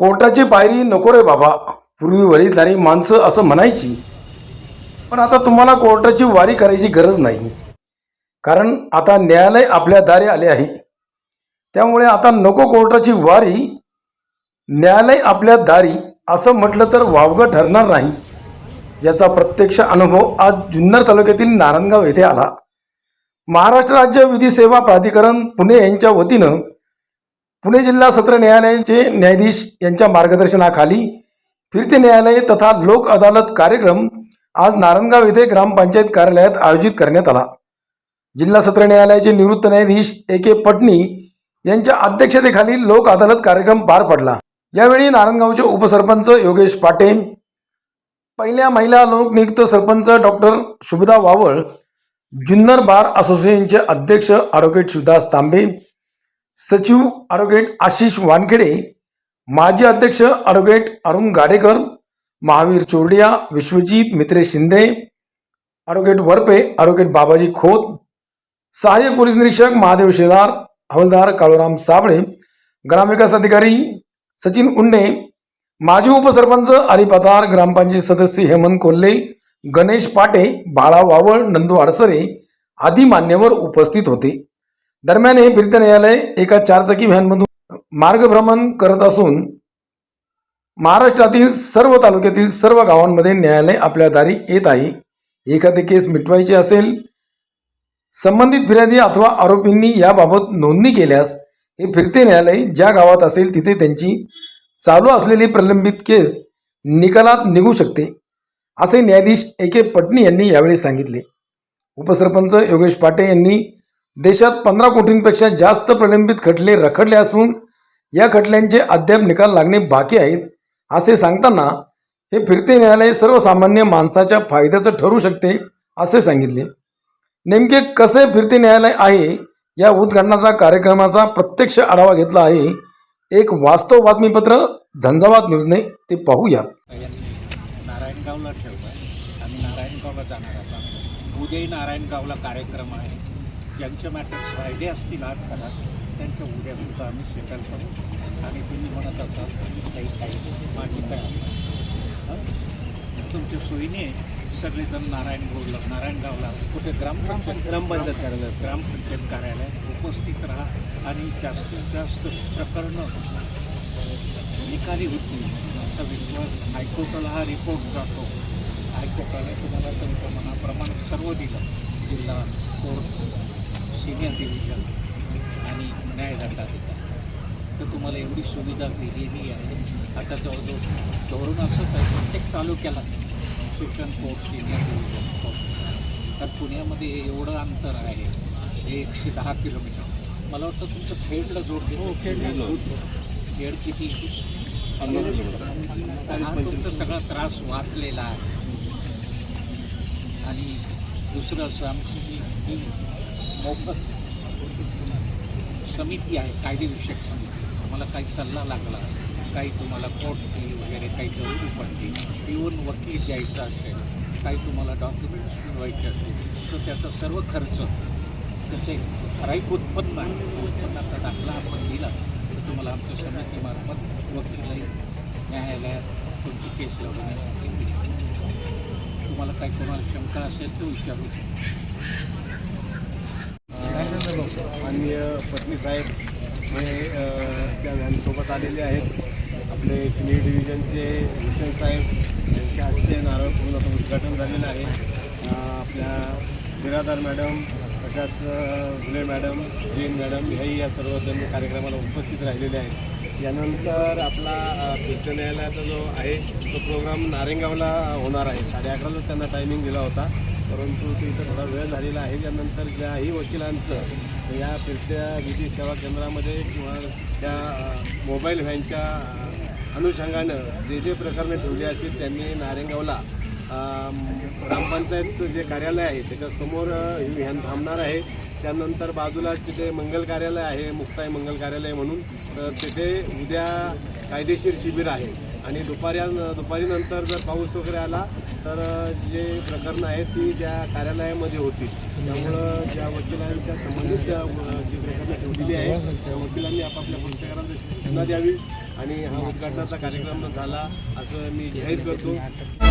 कोर्टाची पायरी नको रे बाबा. पूर्वी वडीलधारी माणसं असं म्हणायची. पण आता तुम्हाला कोर्टाची वारी करायची गरज नाही. कारण आता न्यायालय आपल्या दारी आले आहे. त्यामुळे आता नको कोर्टाची वारी. न्यायालय आपल्या दारी असं म्हटलं तर वावगं ठरणार नाही. याचा प्रत्यक्ष अनुभव आज जुन्नर तालुक्यातील नारायणगाव येथे आला. महाराष्ट्र राज्य विधी सेवा प्राधिकरण पुणे यांच्या वतीनं पुणे जिल्हा सत्र न्यायालयाचे न्यायाधीश यांच्या मार्गदर्शनाखाली फिरते न्यायालय तथा लोक अदालत कार्यक्रम आज नारायणगाव येथे ग्रामपंचायत कार्यालयात आयोजित करण्यात आला. जिल्हा सत्र न्यायालयाचे निवृत्त न्यायाधीश ए के पटनी यांच्या अध्यक्षतेखाली लोक अदालत कार्यक्रम पार पडला. यावेळी नारायणगावचे उपसरपंच योगेश पाटे पहिल्या महिला लोकनियुक्त सरपंच डॉक्टर शुभदा वावळ जुन्नर बार असोसिएशनचे अध्यक्ष ॲडव्होकेट शिवदास तांबे सचिव ॲडव्होकेट आशिष वानखेडे माजी अध्यक्ष advocate Arun Gadekar Mahavir Chordia Vishwajeet Mitre Shinde advocate Warpe advocate Babaji Khot सहाय्यक पोलीस निरीक्षक महादेव शेलार हवलदार काळूराम साबळे ग्रामविकास अधिकारी सचिन उंडे माजी उपसरपंच अली पतार ग्रामपंचायत सदस्य हेमंत कोल्हे गणेश पाटे बाळा वावळ नंदू अडसरे आदी मान्यवर उपस्थित होते. दरम्यान हे फिरते न्यायालय एका चारचाकी व्हॅनमधून मार्गभ्रमण करत असून महाराष्ट्रातील सर्व तालुक्यातील सर्व गावांमध्ये न्यायालय आपल्या दारी येत आहे. एखादी केस मिटवायची असेल संबंधित फिर्यादी अथवा आरोपींनी याबाबत नोंदणी केल्यास हे फिरते न्यायालय ज्या गावात असेल तिथे त्यांची चालू असलेली प्रलंबित केस निकालात निघू शकते असे न्यायाधीश ए के पटनी यांनी यावेळी सांगितले. उपसरपंच योगेश पाटे यांनी देशात पंधरा कोटींपेक्षा जास्त प्रलंबित खटले रखडले असून या खटल्यांचे अद्याप निकाल लागणे बाकी आहेत असे सांगताना हे फिरते न्यायालय सर्वसामान्य माणसाच्या फायद्याचं ठरू शकते असे सांगितले. नेमके कसे फिरते न्यायालय आहे या उद्घाटनाचा कार्यक्रमाचा प्रत्यक्ष आढावा घेतला आहे. एक वास्तव बातमीपत्र झंझावात न्यूजने ते पाहूयात. नारायणगावला ठेवलं आम्ही नारायणगावला जाणार आता उद्याही नारायणगावला कार्यक्रम आहे. ज्यांचे मॅटर्स राहिले असतील आज घरात त्यांच्या उद्यासुद्धा आम्ही सेटल करू. आणि तुम्ही म्हणत असाल की काही काही माझी काय हं? तुमच्या सोयीने सगळेजण नारायणगावला नारायणगावला कुठे ग्रामपंचायत ग्रामपंचायत कार्यालय ग्रामपंचायत कार्यालयात उपस्थित राहा आणि जास्तीत जास्त प्रकरणं निकाली होतील असा विश्वास हायकोर्टाला हा रिपोर्ट जातो. हायकोर्टाने तुम्हाला तुमच्या मनाप्रमाणे सर्व दिलं. जिल्हा कोर्ट सिनियर डिव्हिजन आणि न्यायदंडाधिकारी तर तुम्हाला एवढी सुविधा दिलेली आहे. आता जवळजवळ धोरण असंच आहे प्रत्येक तालुक्याला session court senior division court तर पुण्यामध्ये एवढं अंतर आहे. एकशे दहा किलोमीटर. मला वाटतं तुमचं खेडला जोड हो खेड खेड किती? हा तुमचा सगळा त्रास वाचलेला आहे. आणि दुसरं असं आमची जी मोफत समिती आहे कायदेविषयक समिती. तुम्हाला काही सल्ला लागला काही तुम्हाला कोर्ट फी वगैरे काही जरुरी पडली इवन वकील द्यायचा असेल काही तुम्हाला डॉक्युमेंट्स मिळवायचे असेल तर त्याचा सर्व खर्च त्याचे ठराविक उत्पन्न आहे. उत्पन्नाचा दाखला आपण दिला तर तुम्हाला आमच्या समितीमार्फत वकीलही न्यायालयात तुमची केस लढवण्यासाठी मिळेल तुम्हाला काही कोणाला शंका असेल तर विचारू शकतो. माननीय पत्नी साहेब हे त्या व्हॅनसोबत आलेले आहेत. आपले सिनियर डिव्हिजनचे भूषण साहेब यांच्या हस्ते नारळ पूर्ण आता उद्घाटन झालेलं आहे. आपल्या बिरादार मॅडम तशाच अ, घुले मॅडम जैन मॅडम हेही या सर्वजण कार्यक्रमाला उपस्थित राहिलेले आहेत. यानंतर आपला अ, न्यायालयाचा जो आहे तो प्रोग्राम नारेंगावला होणार आहे. साडे अकराला त्यांना टायमिंग दिला होता. परंतु तिथं इथं थोडा वेळ झालेला आहे. त्यानंतर ज्याही वकिलांचं या फिरत्या विधी सेवा केंद्रामध्ये किंवा त्या मोबाईल व्हॅनच्या अनुषंगानं जे जे प्रकरणे ठेवली असतील त्यांनी नारेंगावला ग्रामपंचायत जे कार्यालय आहे त्याच्यासमोर ही व्हॅन थांबणार आहे. त्यानंतर बाजूला तिथे मंगल कार्यालय आहे मुक्ताई मंगल कार्यालय म्हणून. तर तिथे उद्या कायदेशीर शिबिर आहे. आणि दुपारी दुपारीनंतर जर पाऊस वगैरे आला तर जे प्रकरणं आहेत ती त्या कार्यालयामध्ये होतील त्यामुळं ज्या वकिलांच्या संबंधित ज्या जी प्रकरणं ठेवलेली आहेत त्या वकिलांनी आपापल्या पक्षकारांना सूचना द्यावी आणि हा उद्घाटनाचा कार्यक्रम झाला असं मी जाहीर करतो.